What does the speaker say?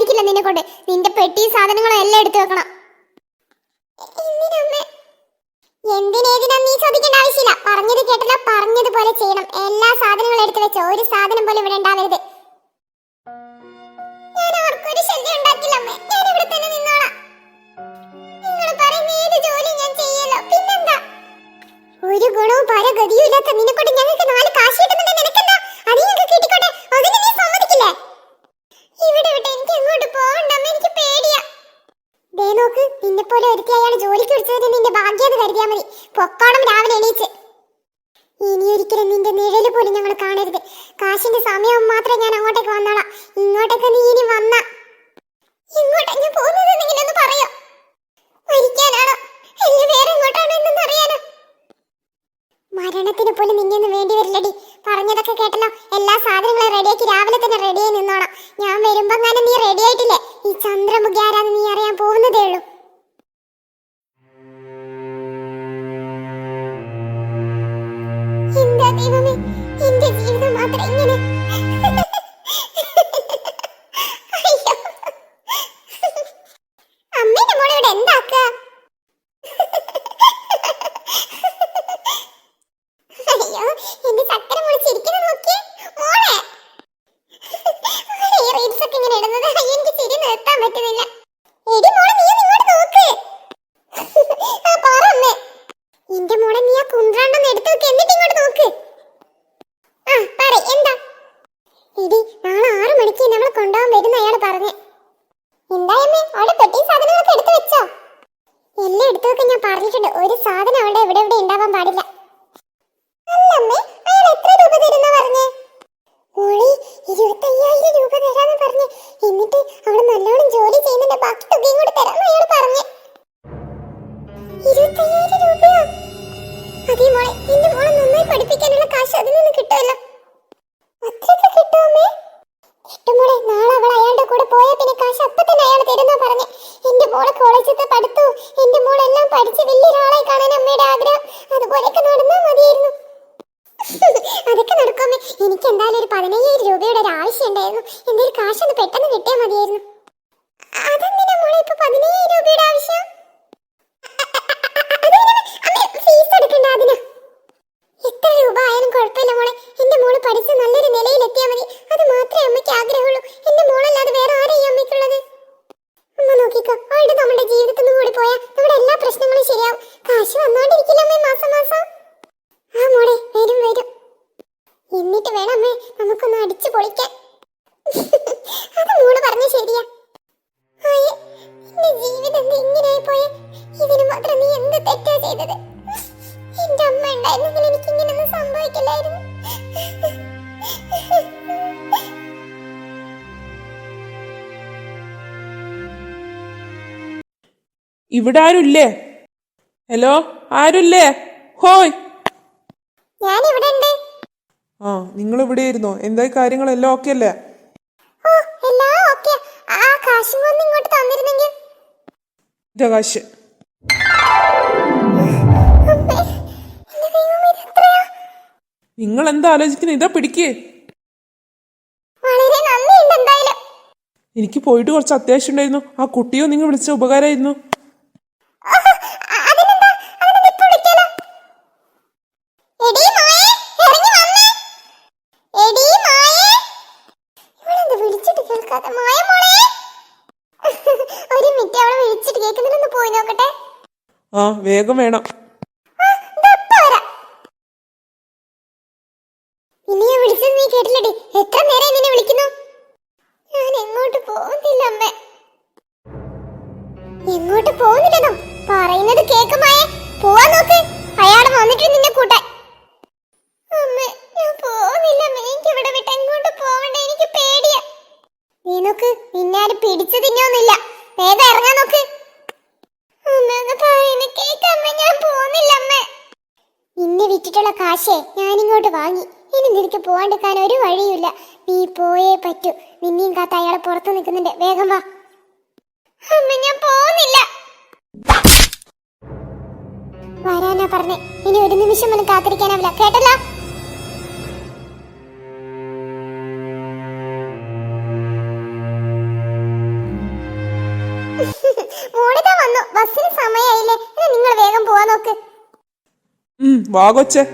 പറ്റുന്നതായിരിക്കില്ല നിന്നെ കൊണ്ട്. നിന്റെ പെട്ടിയും സാധനങ്ങളും എല്ലാം എടുത്തു വെക്കണം. നീ ആവശ്യമില്ല. പറഞ്ഞതുപോലെ ചെയ്യണം. എല്ലാ സാധനങ്ങളും എടുത്തു വെച്ചോ ഒരു സാധനം പോലും ഇവിടെ ഞാൻ അവർക്കൊരു ശല്യം ഉണ്ടാക്കില്ല ഞാൻ തന്നെ നിന്നോളാം. നിങ്ങൾ ഏത് ജോലി ഞാൻ പിന്നെന്താ? ഒരു ഗുണവും ഇല്ലാത്ത നിന്നെ കൊണ്ട് നാല് കാശ് കിട്ടുന്നുണ്ട് നിനക്കെന്താ അത് ഞങ്ങൾക്ക് കിട്ടിക്കോട്ടെ അതിന് നീ സമ്മതിക്കില്ലേ ഇവിടെ വിട്ട് എനിക്ക് എങ്ങോട്ട് പോകണ്ടെന്ന് എനിക്ക് പേടിയാ ദേ നോക്ക് നിന്നെ പോലെ ഒരുത്തി അയാൾ ജോലിക്ക് വിളിച്ചത് നിന്റെ ഭാഗ്യാന്ന് കരുതിയാ മതി. പൊക്കോണം രാവിലെ എണീച്ച് ഇനി നിന്റെ നിഴൽ പോലും ഞങ്ങൾ കാണരുത്. കാശിന്റെ സമയം മാത്രമേ ഞാൻ അങ്ങോട്ടേക്ക് വന്നോളാം. ഇങ്ങോട്ടേക്ക് നീ ഇനി വന്ന. ഇങ്ങോട്ടാ ഞാൻ പോകുന്നത് പറയോ. മരിക്കാനാണോ? അല്ല വേറെ എങ്ങോട്ടാണോ എന്നൊന്നും അറിയാനോ? മരണത്തിന് പോലും നിന്നെയൊന്നും വേണ്ടി വരില്ലടി. പറഞ്ഞതൊക്കെ ദൈവമേ എന്റെ ജീവിതം മാത്രം ഇങ്ങനെ. അമ്മേന്റെ മോളെ ഇവിടെ എന്താക്കുക അയ്യോ എന്റെ ചക്കര മോൾ ചിരിക്കുന്നത് നോക്കിയേ. മോളെ. ഈ റീൽസ് ഒക്കെ ഇങ്ങനെ ഇടുന്നത്. എനിക്ക് ചിരി നിർത്താൻ പറ്റുന്നില്ല എടി മോളെ നീ ഒന്ന് ഇങ്ങോട്ട് നോക്ക് ആ പറ അമ്മേ എന്റെ മോളെ നീ ആ കുന്ത്രാണ്ടെന്ന് എടുത്തു നോക്ക് എന്നിട്ട് ഇങ്ങോട്ട് നോക്ക് ആ പറ എന്താ എടി നാളെ ആറു മണിക്ക് നമ്മൾ കൊണ്ടുപോകാൻ വരുന്ന അയാൾ പറഞ്ഞേ. എന്തായമ്മേ അവളുടെ പെട്ടി സാധനങ്ങളൊക്കെ എടുത്തു വെച്ചോ? എല്ലാം എടുത്തു വെക്കാൻ ഞാൻ പറഞ്ഞിട്ടുണ്ട്. ഒരു സാധനം അവിടെ ഇവിടെ എവിടെ ഉണ്ടാവാൻ പാടില്ല. ഇരുപത്തയ്യായിരം രൂപയോ? അതേ മോളെ എന്റെ മോളെ നന്നായി പഠിപ്പിക്കാനുള്ള കാശ് അതിൽ എനിക്ക് എന്തായാലും ഒരു പതിനയ്യായിരം രൂപയുടെ ഒരു ആവശ്യം ഉണ്ടായിരുന്നു എന്തെങ്കിലും കാശൊന്ന് പെട്ടെന്ന് കിട്ടിയാൽ മതിയായിരുന്നു അതെന്തിനാ മോളെ ഇപ്പൊ പതിനയ്യായിരം രൂപയുടെ ആവശ്യം ഫീസ് എടുക്കണ്ട അതിനാ ചെയ്തത്. എന്റെ അമ്മ ഉണ്ടായിരുന്നെങ്കിൽ എനിക്ക് ഇങ്ങനൊന്നും സംഭവിക്കില്ലായിരുന്നു. ഇവിടെ ആരുല്ലേ? ഹലോ ആരുല്ലേ? ഹോയ്. ഞാൻ ഇവിടെ ഉണ്ട് ആ നിങ്ങൾ ഇവിടെ ഇരുന്നോ എന്തായി കാര്യങ്ങളെല്ലാം ഓക്കെ അല്ലേ? ഓ എല്ലാം ഓക്കെ ആ കാശും ഇങ്ങോട്ട് തന്നിരുന്നെങ്കിൽ. ഇതാ കാശ്. നിങ്ങൾ എന്താ ആലോചിക്കുന്നത് ഇതാ പിടിക്കേ. എനിക്ക് പോയിട്ട് കുറച്ച് അത്യാവശ്യം ഉണ്ടായിരുന്നു. ആ കുട്ടിയോ നിങ്ങൾ വിളിച്ച ഉപകാരമായിരുന്നു. ആ വേഗം അതിനെന്താ അതിനെന്താ ഇപ്പൊ വിളിക്കാലോ എടീ മായേ ഇറങ്ങി വന്നേ എടീ മായേ ഇവളെന്താ വിളിച്ചിട്ട് കേൾക്കാതെ മായ മോളെ ഒരു മിനിറ്റ് അവളെ വിളിച്ചിട്ട് കേൾക്കുന്നില്ലെന്ന് പോയി നോക്കട്ടെ ആ വേഗം വേണം ആ, ദാ ഇപ്പൊ വരാം. നിന്നെ ഞാൻ വിളിച്ചത് നീ കേട്ടില്ലടി എത്ര നേരം നിന്നെ വിളിക്കുന്നു? ഞാൻ എങ്ങോട്ട് പോകുന്നില്ല അമ്മ. എങ്ങോട്ട് പോകുന്നില്ലെന്നോ? പറയുന്നത് കേക്കുമായേ പോവാൻ നോക്ക്. അയാൾ വന്നിട്ട് നിന്നെ കൂട്ടാൻ. അമ്മ ഞാൻ പോകുന്നില്ല അമ്മ. എനിക്ക് ഇവിടെ വിട്ട് എനിക്ക് പേടിയാ. നീ നോക്ക്. നിന്നെ ആരും പിടിച്ചു തിന്നൊന്നുമില്ല വേഗം ഇറങ്ങാൻ നോക്ക്. നിന്നെ വിറ്റിട്ടുള്ള കാശേ ഞാനിങ്ങോട്ട് വാങ്ങി. ഇനി നിനക്ക് പോകാണ്ടിരിക്കാൻ ഒരു വഴിയില്ല നീ പോയേ പറ്റൂ. നിന്നെയും കാത്ത അയാളെ പുറത്ത് നിൽക്കുന്നുണ്ട്. വേഗം വാ. അമ്മ ഞാൻ പോകുന്നില്ല. വരാനാ പറഞ്ഞേ. ഇനി ഒരു നിമിഷം ഒന്ന് കാത്തിരിക്കാനാവില്ല കേട്ടല്ലോ? മോളിതാ വന്നു. ബസ്സിന് സമയായില്ലേ. നിങ്ങൾ വേഗം പോവാ നോക്ക്. വാ കൊച്ചേ.